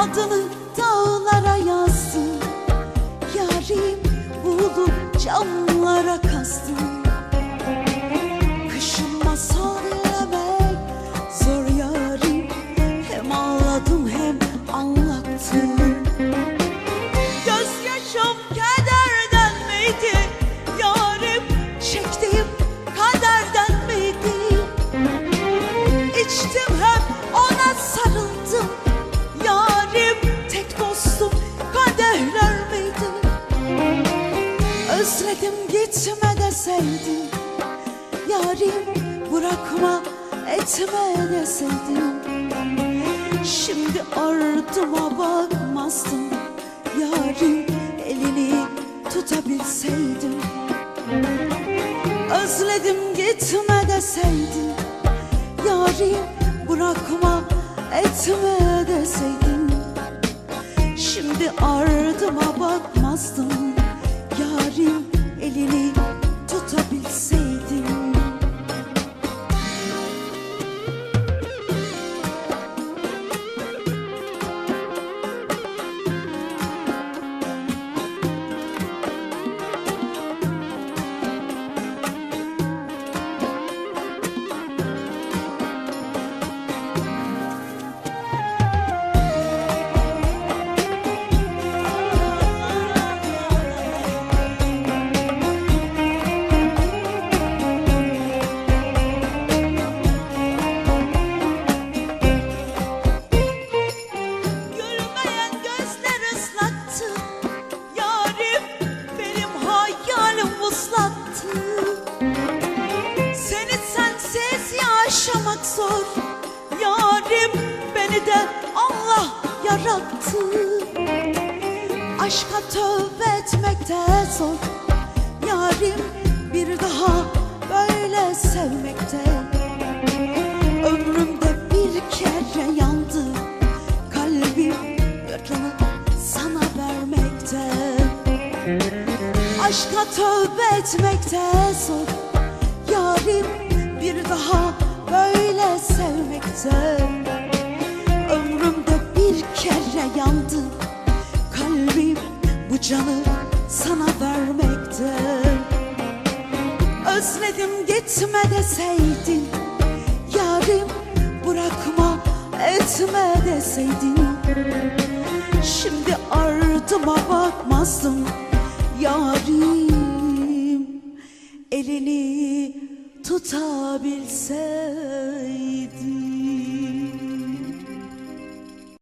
Adını dağlara yazdım. Yarim bulup camlara kazdım Kışın masal dinlemek zor yarim. Hem ağladım hem anlattım Özledim gitme deseydim Yarim bırakma etme deseydim Şimdi ardıma bakmazdım Yarim elini tutabilseydim. Özledim gitme deseydim Yarim bırakma etme deseydim Şimdi ardıma bakmazdım yaşamak zor. Yarim beni de Allah yarattı. Aşka tövbe etmek de zor. Yarim bir daha böyle sevmekte Ömrümde bir kere yandı. Kalbim yakını sana vermekte Aşka tövbe etmekte zor. Yarim bir daha böyle sevmekte Ömrümde bir kere yandı Kalbim bu canı sana vermekte. Özledim gitme deseydin Yarim bırakma etme deseydin. Şimdi ardıma bakmazdım Yarim elini tutabilseydim